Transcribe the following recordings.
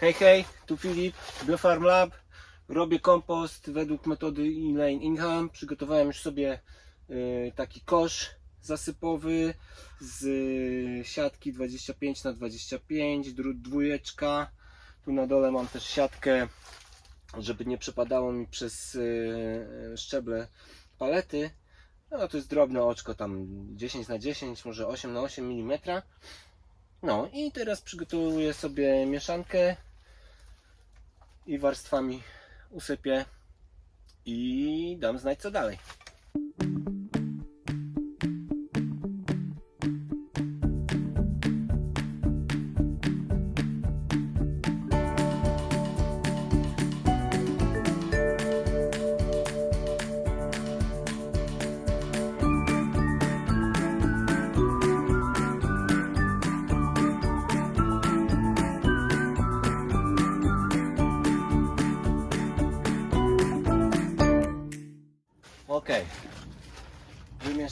Hej, hej, tu Filip, Biofarm Lab. Robię kompost według metody Elaine Ingham. Przygotowałem już sobie y, taki kosz zasypowy z y, siatki 25 na 25 drut dwójeczka. Tu na dole mam też siatkę, żeby nie przepadało mi przez y, szczeble palety. No to jest drobne oczko, tam 10 na 10 może 8 na 8 mm. No i teraz przygotowuję sobie mieszankę i warstwami usypię i dam znać co dalej.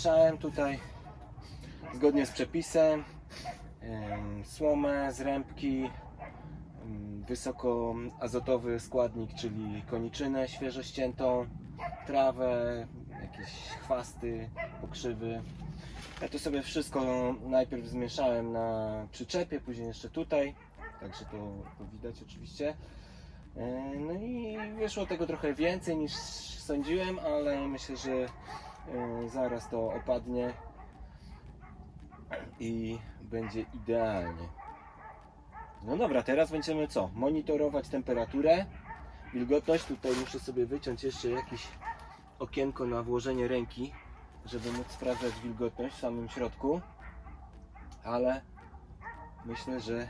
Wymieszałem tutaj zgodnie z przepisem em, słomę z rębki, em, wysokoazotowy składnik, czyli koniczynę świeżo ściętą, trawę, jakieś chwasty, pokrzywy. Ja to sobie wszystko najpierw zmieszałem na przyczepie, później jeszcze tutaj, także to, to widać oczywiście. E, No i wyszło tego trochę więcej niż sądziłem, ale myślę, że zaraz to opadnie i będzie idealnie. No dobra, teraz będziemy co? Monitorować temperaturę, wilgotność. Tutaj muszę sobie wyciąć jeszcze jakieś okienko na włożenie ręki, żeby móc sprawdzać wilgotność w samym środku. Ale myślę, że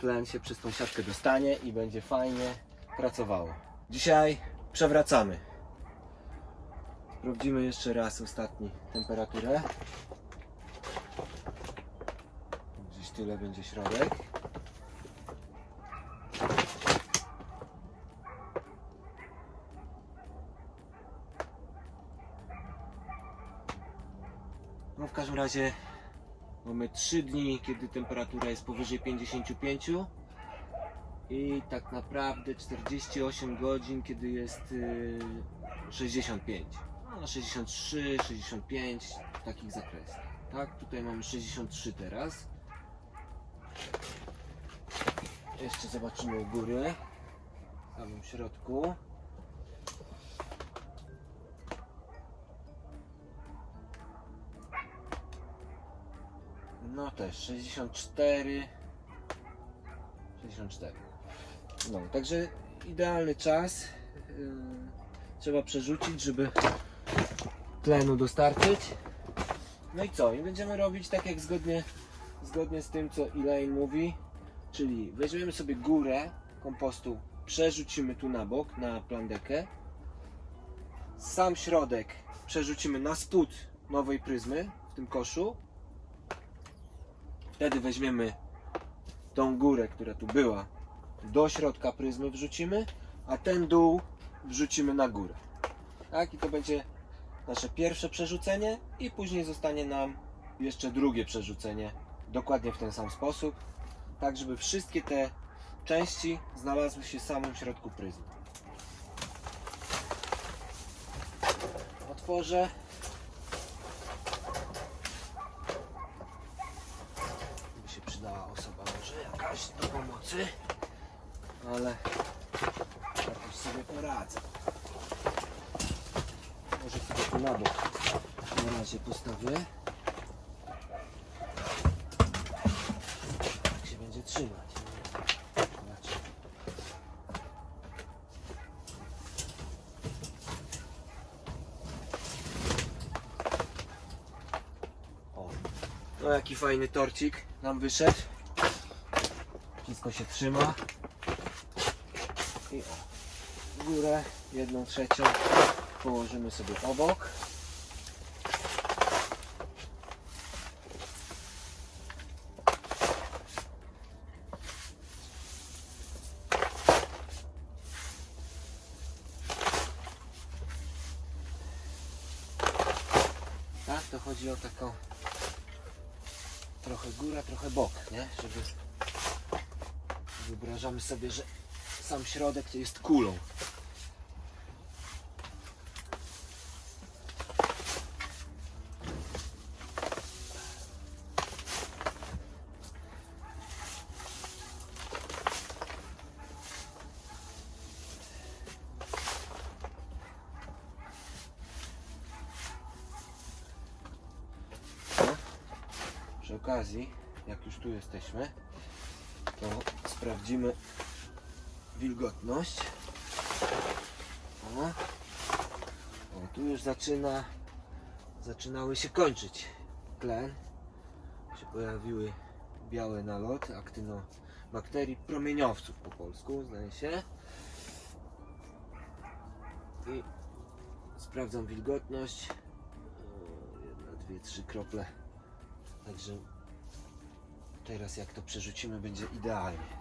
tlen się przez tą siatkę dostanie i będzie fajnie pracowało. Dzisiaj przewracamy. Sprawdzimy jeszcze raz ostatni temperaturę. Gdzieś tyle będzie środek. No w każdym razie mamy 3 dni, kiedy temperatura jest powyżej 55 i tak naprawdę 48 godzin, kiedy jest y, 65. No 63, 65 w takich zakresach. Tak, tutaj mamy 63 teraz. Jeszcze zobaczymy u góry, w samym środku. No też 64 64 No, także idealny czas Trzeba przerzucić, żeby tlenu dostarczyć. No i co? I będziemy robić tak jak zgodnie Zgodnie z tym co Elaine mówi. Czyli weźmiemy sobie górę kompostu Przerzucimy tu na bok, na plandekę. Sam środek przerzucimy na spód nowej pryzmy w tym koszu. Wtedy weźmiemy tą górę, która tu była, do środka pryzmy wrzucimy, a ten dół wrzucimy na górę. Tak, i to będzie nasze pierwsze przerzucenie i później zostanie nam jeszcze drugie przerzucenie dokładnie w ten sam sposób, tak żeby wszystkie te części znalazły się w samym środku pryzmy. Otworzę. by się przydała osoba może jakaś do pomocy, ale jakoś sobie poradzę. Na bok na razie postawię. Tak się będzie trzymać. No jaki fajny torcik nam wyszedł. Wszystko się trzyma. I o, górę, jedną trzecią położymy sobie obok. Tak, to chodzi o taką trochę góra, trochę bok, nie? Żeby, Wyobrażamy sobie, że sam środek to jest kulą. Okazji, jak już tu jesteśmy, to sprawdzimy wilgotność. O, o tu już zaczyna, zaczynały się kończyć tlen. Się pojawiły białe naloty, aktynobakterii, promieniowców po polsku, zdaje się. I sprawdzam wilgotność. O, jedna, dwie, trzy krople. Także teraz jak to przerzucimy będzie idealnie.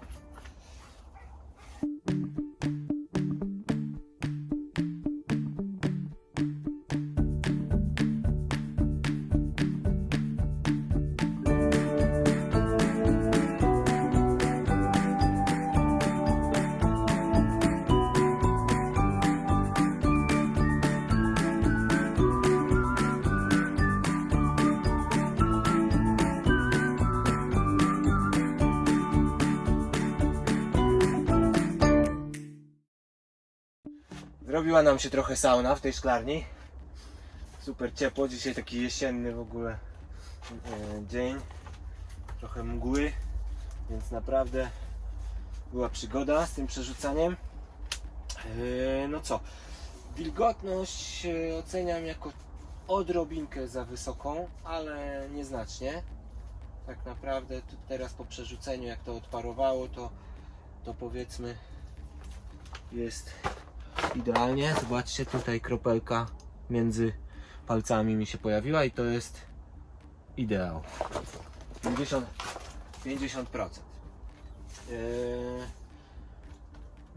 Zrobiła nam się trochę sauna w tej szklarni. Super ciepło, dzisiaj taki jesienny w ogóle e, dzień. Trochę mgły, więc naprawdę była przygoda z tym przerzucaniem. E, no co, wilgotność e, oceniam jako odrobinkę za wysoką, ale nieznacznie. Tak naprawdę teraz po przerzuceniu, jak to odparowało, to, to powiedzmy jest idealnie. Zobaczcie, tutaj kropelka między palcami mi się pojawiła i to jest ideał. 50, 50%. Eee,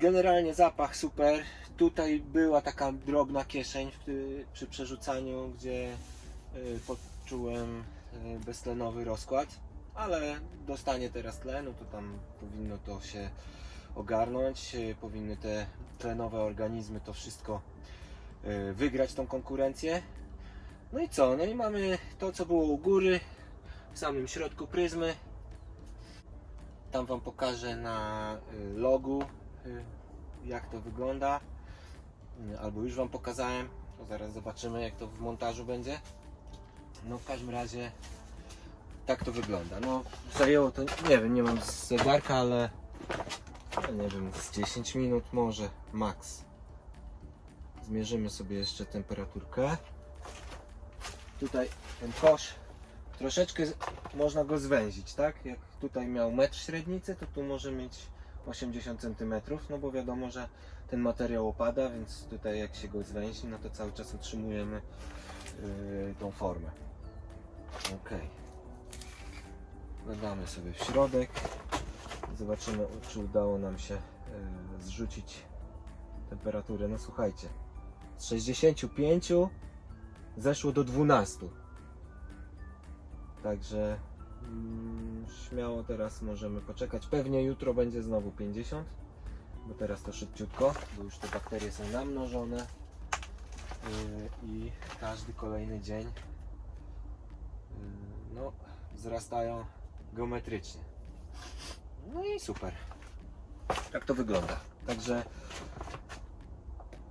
Generalnie zapach super. Tutaj była taka drobna kieszeń przy przerzucaniu, gdzie e, poczułem e, beztlenowy rozkład, ale dostanie teraz tlenu, to tam powinno to się ogarnąć, e, powinny te tlenowe organizmy to wszystko e, wygrać tą konkurencję. No i co? No i mamy to, co było u góry, w samym środku pryzmy. Tam Wam pokażę na y, logu, y, jak to wygląda. Y, Albo już Wam pokazałem, to zaraz zobaczymy, jak to w montażu będzie. No w każdym razie tak to wygląda. No zajęło to, nie wiem, nie mam zegarka, ale no, nie wiem, z 10 minut może, max. Zmierzymy sobie jeszcze temperaturkę. Tutaj ten kosz troszeczkę można go zwęzić, tak? Jak tutaj miał metr średnicy, to tu może mieć 80 cm, no bo wiadomo, że ten materiał opada, więc tutaj jak się go zwęzi, no to cały czas utrzymujemy yy, tą formę. Ok. Wkładamy sobie w środek. Zobaczymy, czy udało nam się yy, zrzucić temperaturę. No słuchajcie, z 65 zeszło do 12. Także mm, śmiało teraz możemy poczekać. Pewnie jutro będzie znowu 50, bo teraz to szybciutko, bo już te bakterie są namnożone yy, i każdy kolejny dzień yy, no, wzrastają geometrycznie. No i super. Tak to wygląda. Także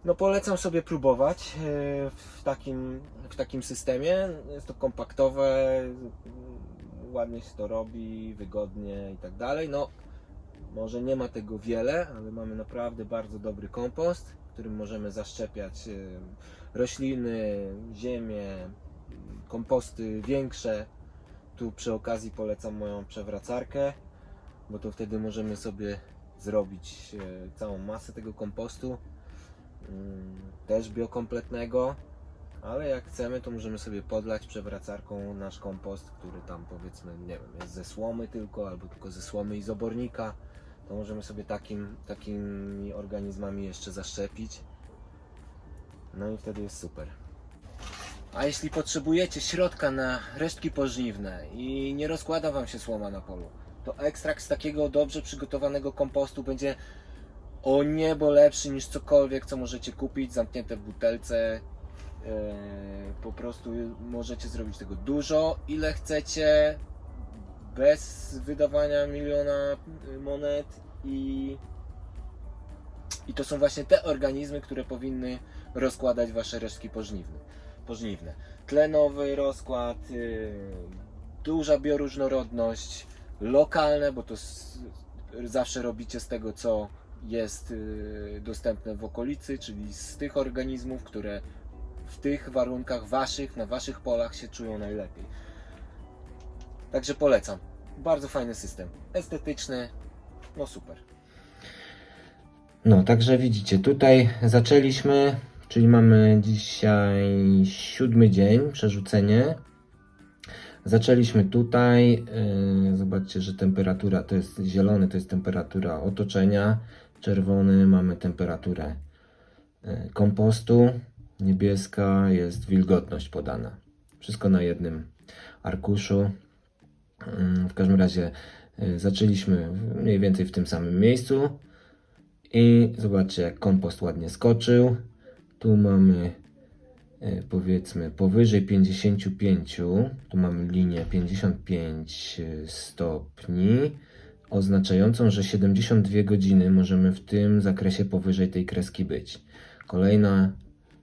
no polecam sobie próbować e, w takim, w takim systemie. Jest to kompaktowe, ładnie się to robi, wygodnie i tak dalej. No może nie ma tego wiele, ale mamy naprawdę bardzo dobry kompost, którym możemy zaszczepiać e, rośliny, ziemię, komposty większe. Tu przy okazji polecam moją przewracarkę, bo to wtedy możemy sobie zrobić e, całą masę tego kompostu. Mm, też biokompletnego, ale jak chcemy, to możemy sobie podlać przewracarką nasz kompost, który tam powiedzmy, nie wiem, jest ze słomy tylko, albo tylko ze słomy i z obornika. To możemy sobie takim, takimi organizmami jeszcze zaszczepić. No i wtedy jest super. A jeśli potrzebujecie środka na resztki pożniwne i nie rozkłada Wam się słoma na polu, to ekstrakt z takiego dobrze przygotowanego kompostu będzie o niebo lepszy niż cokolwiek, co możecie kupić, zamknięte w butelce. E, po prostu możecie zrobić tego dużo, ile chcecie, bez wydawania miliona monet i, i to są właśnie te organizmy, które powinny rozkładać wasze resztki pożniwne. pożniwne. Tlenowy rozkład, y, duża bioróżnorodność, lokalne, bo to zawsze robicie z tego, co jest y, dostępne w okolicy, czyli z tych organizmów, które w tych warunkach waszych, na waszych polach się czują najlepiej. Także polecam. Bardzo fajny system. Estetyczny, no super. No, także widzicie, tutaj zaczęliśmy, czyli mamy dzisiaj siódmy dzień, przerzucenie. Zaczęliśmy tutaj. Yy, zobaczcie, że temperatura to jest zielony, to jest temperatura otoczenia. Czerwony mamy temperaturę yy, kompostu. Niebieska jest wilgotność podana. Wszystko na jednym arkuszu. Yy, W każdym razie zaczęliśmy mniej więcej w tym samym miejscu. I zobaczcie, jak kompost ładnie skoczył. Tu mamy powiedzmy powyżej 55, tu mamy linię 55 stopni, oznaczającą, że 72 godziny możemy w tym zakresie powyżej tej kreski być. Kolejna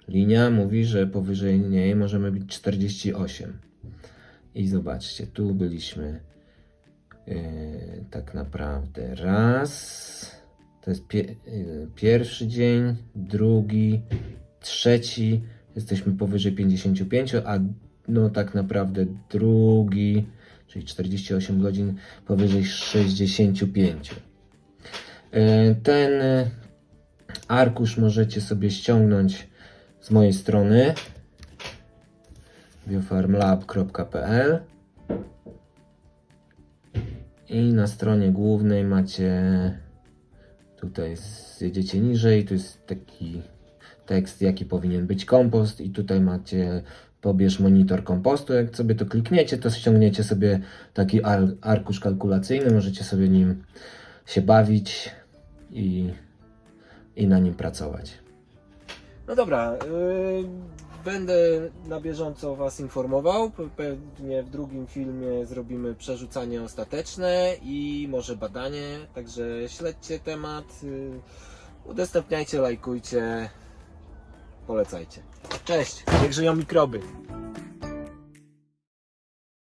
linia mówi, że powyżej niej możemy być 48. I zobaczcie, tu byliśmy e, tak naprawdę raz. To jest pie, y, pierwszy dzień, drugi, trzeci. Jesteśmy powyżej 55, a no tak naprawdę drugi, czyli 48 godzin, powyżej 65. E, Ten e, arkusz możecie sobie ściągnąć z mojej strony biofarmlab.pl i na stronie głównej macie Tutaj zjedziecie niżej, tu jest taki tekst, jaki powinien być kompost i tutaj macie pobierz monitor kompostu. Jak sobie to klikniecie, to ściągniecie sobie taki ar arkusz kalkulacyjny, możecie sobie nim się bawić i, i na nim pracować. No dobra, yy, będę na bieżąco Was informował. Pe- Pewnie w drugim filmie zrobimy przerzucanie ostateczne i może badanie. Także śledźcie temat, yy, udostępniajcie, lajkujcie, polecajcie. Cześć, niech żyją mikroby.